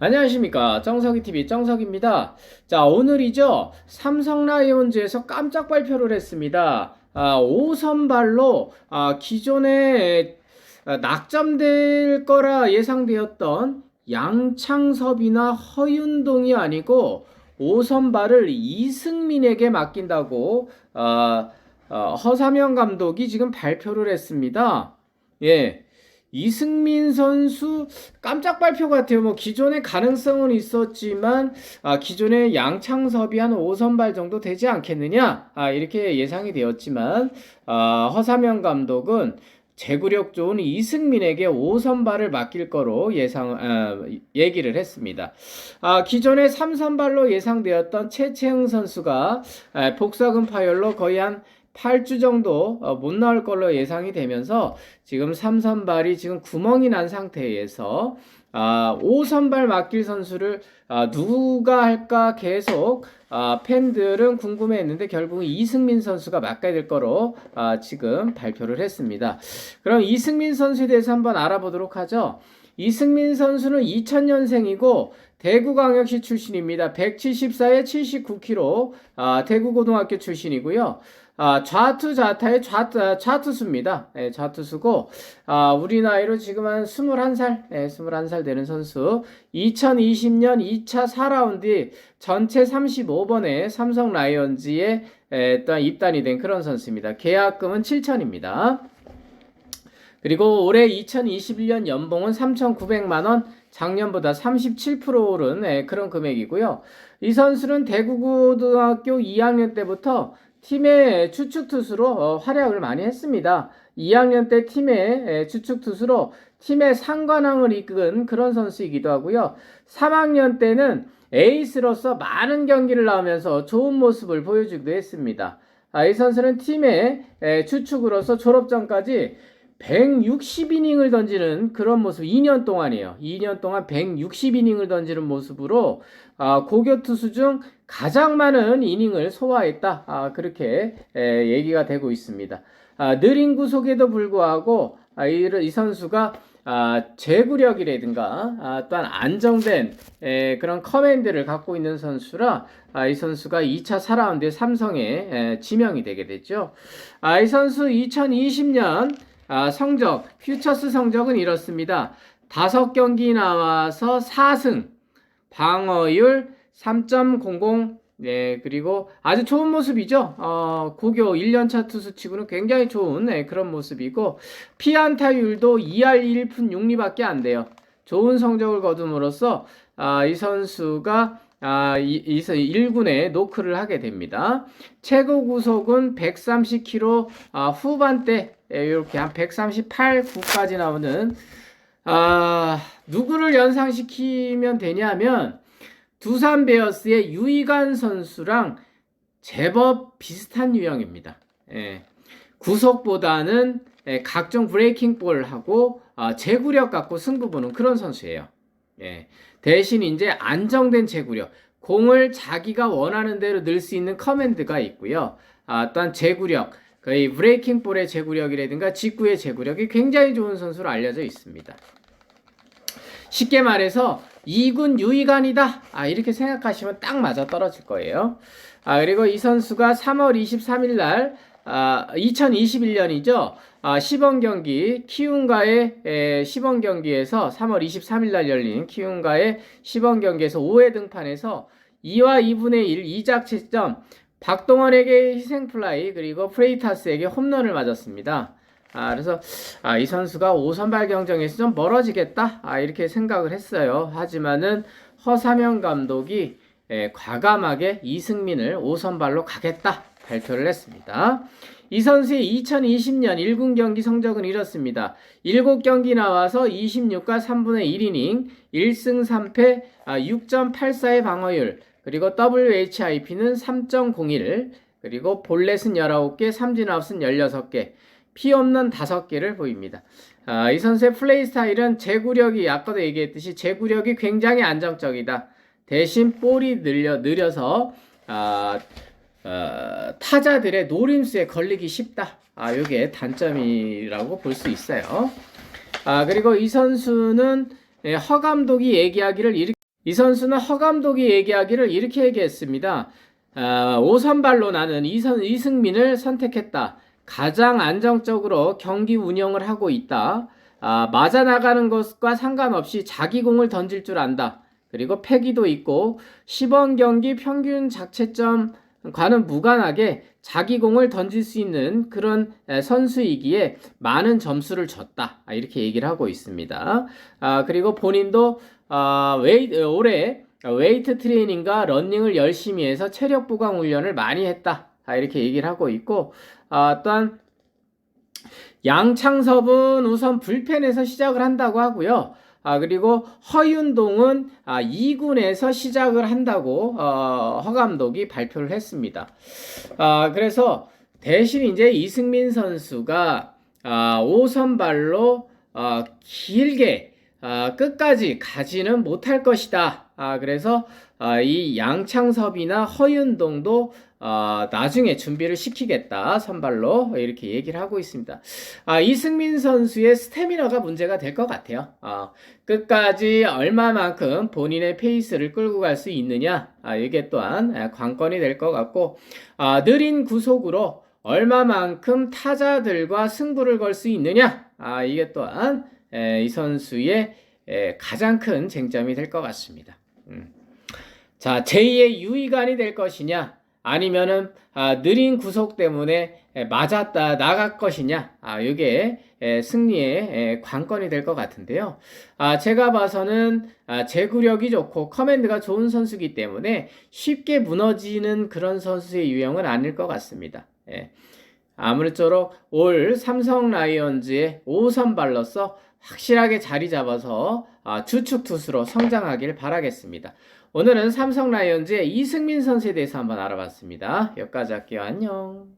안녕하십니까. 정석이TV 정석입니다. 자 오늘이죠. 삼성 라이온즈에서 깜짝 발표를 했습니다. 아, 5선발로 아, 기존에 아, 낙점될 거라 예상되었던 양창섭이나 허윤동이 아니고 5선발을 이승민에게 맡긴다고 아, 어, 허삼영 감독이 지금 발표를 했습니다. 예 이승민 선수 깜짝 발표 같아요. 뭐 기존의 가능성은 있었지만 아, 기존의 양창섭이 한 5선발 정도 되지 않겠느냐 아, 이렇게 예상이 되었지만 아, 허삼영 감독은 제구력 좋은 이승민에게 5선발을 맡길 거로 예상 아, 얘기를 했습니다. 아, 기존에 3선발로 예상되었던 최채흥 선수가 아, 복사근 파열로 거의 한 8주 정도 어, 못 나올 걸로 예상이 되면서 지금 3선발이 지금 구멍이 난 상태에서 아, 5선발 맡길 선수를 아, 누가 할까 계속 아, 팬들은 궁금해했는데 결국은 이승민 선수가 맡아야 될 거로 아, 지금 발표를 했습니다. 그럼 이승민 선수에 대해서 한번 알아보도록 하죠. 이승민 선수는 2000년생이고 대구광역시 출신입니다. 174에 79kg 아, 대구고등학교 출신이고요. 아, 좌투 좌타의 좌, 좌투수입니다. 예, 좌투수고, 아, 우리 나이로 지금 한 21살, 예, 21살 되는 선수. 2020년 2차 4라운드 전체 35번에 삼성 라이온즈에 예, 또 입단이 된 그런 선수입니다. 계약금은 7천입니다. 그리고 올해 2021년 연봉은 3,900만원, 작년보다 37% 오른 예, 그런 금액이고요. 이 선수는 대구고등학교 2학년 때부터 팀의 추측 투수로 어, 활약을 많이 했습니다. 2학년 때 팀의 추측 투수로 팀의 상관왕을 이끈 그런 선수이기도 하고요. 3학년 때는 에이스로서 많은 경기를 나오면서 좋은 모습을 보여주기도 했습니다. 아, 이 선수는 팀의 추측으로서 졸업 전까지 160이닝을 던지는 그런 모습 2년 동안이에요. 2년 동안 160이닝을 던지는 모습으로 아, 고교 투수 중 가장 많은 이닝을 소화했다. 아, 그렇게 에, 얘기가 되고 있습니다. 아, 느린 구속에도 불구하고 아, 이, 이 선수가 아, 제구력이라든가 아, 또한 안정된 에, 그런 커맨드를 갖고 있는 선수라 아, 이 선수가 2차 4라운드 삼성에 에, 지명이 되게 됐죠. 아, 이 선수 2020년 아, 성적, 퓨처스 성적은 이렇습니다. 다섯 경기 나와서 4승, 방어율 3.00, 네, 그리고 아주 좋은 모습이죠. 어, 고교 1년차 투수 치고는 굉장히 좋은 네, 그런 모습이고, 피안타율도 2할 1푼 6리밖에 안 돼요. 좋은 성적을 거둠으로써 아, 이 선수가 아, 이, 이 1군에 노크를 하게 됩니다. 최고 구속은 130km 아, 후반대 이렇게 한 138, 9까지 나오는 아, 누구를 연상시키면 되냐면 두산 베어스의 유이간 선수랑 제법 비슷한 유형입니다. 예. 구속보다는 예, 각종 브레이킹 볼하고 아, 제구력 갖고 승부 보는 그런 선수예요. 예. 대신 이제 안정된 제구력, 공을 자기가 원하는 대로 넣을 수 있는 커맨드가 있고요. 아, 또한 제구력, 거의 브레이킹 볼의 제구력이라든가 직구의 제구력이 굉장히 좋은 선수로 알려져 있습니다. 쉽게 말해서 2군 유이간이다. 아, 이렇게 생각하시면 딱 맞아 떨어질 거예요. 아, 그리고 이 선수가 3월 23일 날 아, 2021년이죠. 아, 시범 경기 키움과의 에, 시범 경기에서 3월 23일 날 열린 키움과의 시범 경기에서 5회 등판에서 2와 2분의 1 2작 채점 박동원에게 희생 플라이 그리고 프레이타스에게 홈런을 맞았습니다. 아, 그래서 아, 이 선수가 5선발 경쟁에서 좀 멀어지겠다 아, 이렇게 생각을 했어요. 하지만은 허사명 감독이 에, 과감하게 이승민을 5선발로 가겠다 발표를 했습니다. 이 선수의 2020년 1군 경기 성적은 이렇습니다. 7경기 나와서 26과 3분의 1이닝, 1승 3패, 아, 6.84의 방어율, 그리고 WHIP는 3.01, 그리고 볼넷은 19개, 삼진 아웃은 16개, 피 없는 5개를 보입니다. 아, 이 선수의 플레이 스타일은 제구력이 아까도 얘기했듯이 제구력이 굉장히 안정적이다. 대신 볼이 늘려, 느려서 아, 어, 타자들의 노림수에 걸리기 쉽다. 아, 이게 단점이라고 볼 수 있어요. 아, 그리고 이 선수는 예, 허 감독이 얘기하기를 이렇게 이 선수는 허 감독이 얘기하기를 이렇게 얘기했습니다. 아, 5선발로 나는 이선, 이승민을 선택했다. 가장 안정적으로 경기 운영을 하고 있다. 아, 맞아 나가는 것과 상관없이 자기 공을 던질 줄 안다. 그리고 패기도 있고 시범 경기 평균 자체점 과는 무관하게 자기 공을 던질 수 있는 그런 에, 선수이기에 많은 점수를 줬다. 아, 이렇게 얘기를 하고 있습니다. 아, 그리고 본인도 아, 웨이, 올해 웨이트 트레이닝과 러닝을 열심히 해서 체력 보강 훈련을 많이 했다. 아, 이렇게 얘기를 하고 있고 아, 또한 양창섭은 우선 불펜에서 시작을 한다고 하고요. 아, 그리고 허윤동은 아, 2군에서 시작을 한다고 어, 허 감독이 발표를 했습니다. 아, 그래서 대신 이제 이승민 선수가 아, 5선발로 어, 길게 아, 끝까지 가지는 못할 것이다. 아, 그래서 아, 이 양창섭이나 허윤동도 아, 나중에 준비를 시키겠다. 선발로 이렇게 얘기를 하고 있습니다. 아, 이승민 선수의 스태미너가 문제가 될 것 같아요. 아, 끝까지 얼마만큼 본인의 페이스를 끌고 갈 수 있느냐. 아, 이게 또한 아, 관건이 될 것 같고, 아, 느린 구속으로 얼마만큼 타자들과 승부를 걸 수 있느냐. 아, 이게 또한 에, 이 선수의 에, 가장 큰 쟁점이 될 것 같습니다. 음. 자, 제2의 유의관이 될 것이냐, 아니면은 아, 느린 구속 때문에 에, 맞았다 나갈 것이냐, 아, 이게 에, 승리의 에, 관건이 될 것 같은데요. 아, 제가 봐서는 아, 제구력이 좋고 커맨드가 좋은 선수기 때문에 쉽게 무너지는 그런 선수의 유형은 아닐 것 같습니다. 예. 아무쪼록 올 삼성 라이온즈의 5선발로서 확실하게 자리 잡아서 아, 주축 투수로 성장하길 바라겠습니다. 오늘은 삼성 라이온즈의 이승민 선수에 대해서 한번 알아봤습니다. 여기까지 할게요. 안녕.